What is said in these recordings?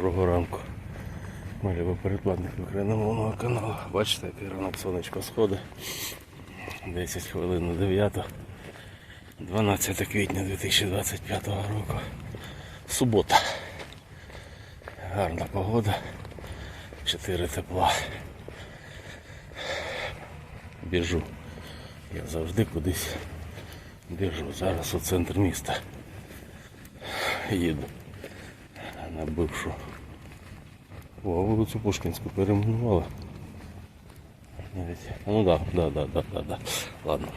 Доброго ранку. Ми передплатник україномовного каналу. Бачите, який ранок сонечко сходить. 10 хвилин на 9. 12 квітня 2025 року. Субота. Гарна погода. 4 тепла. Біжу. Я завжди кудись біжу. Зараз у центр міста. Їду на бившу. Вулицю Пушкінську перейменували. Навіть. Ну да, да, да, да, да, да. Ладно.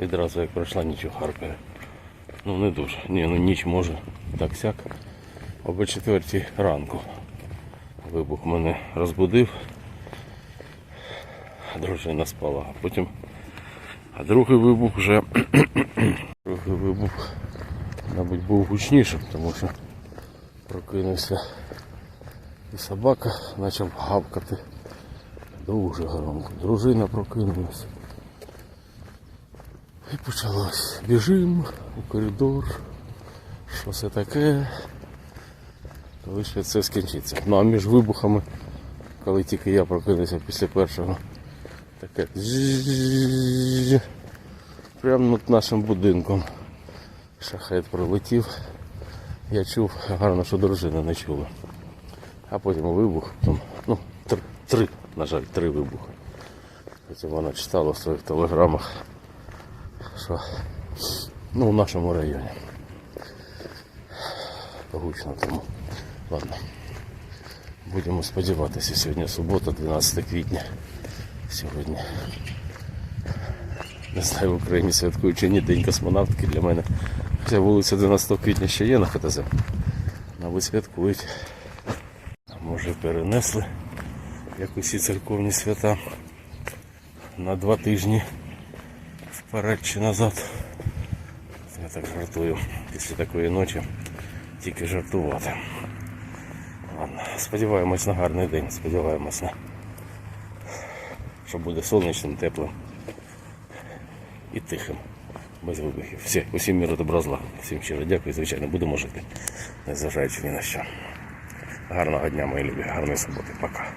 Відразу як пройшла ніч у Харкові. Ну не дуже. Ні, ну ніч може. Так сяк. Об четвертій ранку. Вибух мене розбудив. Дружина спала. А потім. А другий вибух вже. другий вибух, мабуть, був гучнішим, тому що прокинувся і собака почав гавкати дуже громко. Дружина прокинулася. І почалось. Біжимо у коридор. Що це таке? Коли це скінчиться. Ну а між вибухами, коли тільки я прокинувся після першого, таке Шахет пролетів. Я чув, гарно, що дружина не чула. А потім вибух, там, ну, три, на жаль, три вибухи. Потім вона читала в своїх телеграмах, що ну, в нашому районі. Гучно тому. Ладно. Будемо сподіватися, сьогодні субота, 12 квітня. Сьогодні не знаю, в Україні святкують чи ні День космонавтики для мене. Хоча вулиця 12 квітня ще є на ХТЗ. Мабуть, святкують. А може перенесли, як усі церковні свята, на два тижні вперед чи назад. Я так жартую. Після такої ночі тільки жартувати. Ладно, сподіваємось на гарний день, сподіваємось на що буде сонячним, теплим і тихим, без вибухів. Все, усім міру добра зла. Всім щиро дякую, звичайно, будемо жити, незважаючи ні на що. Гарного дня, мої любі, гарної суботи. Пока.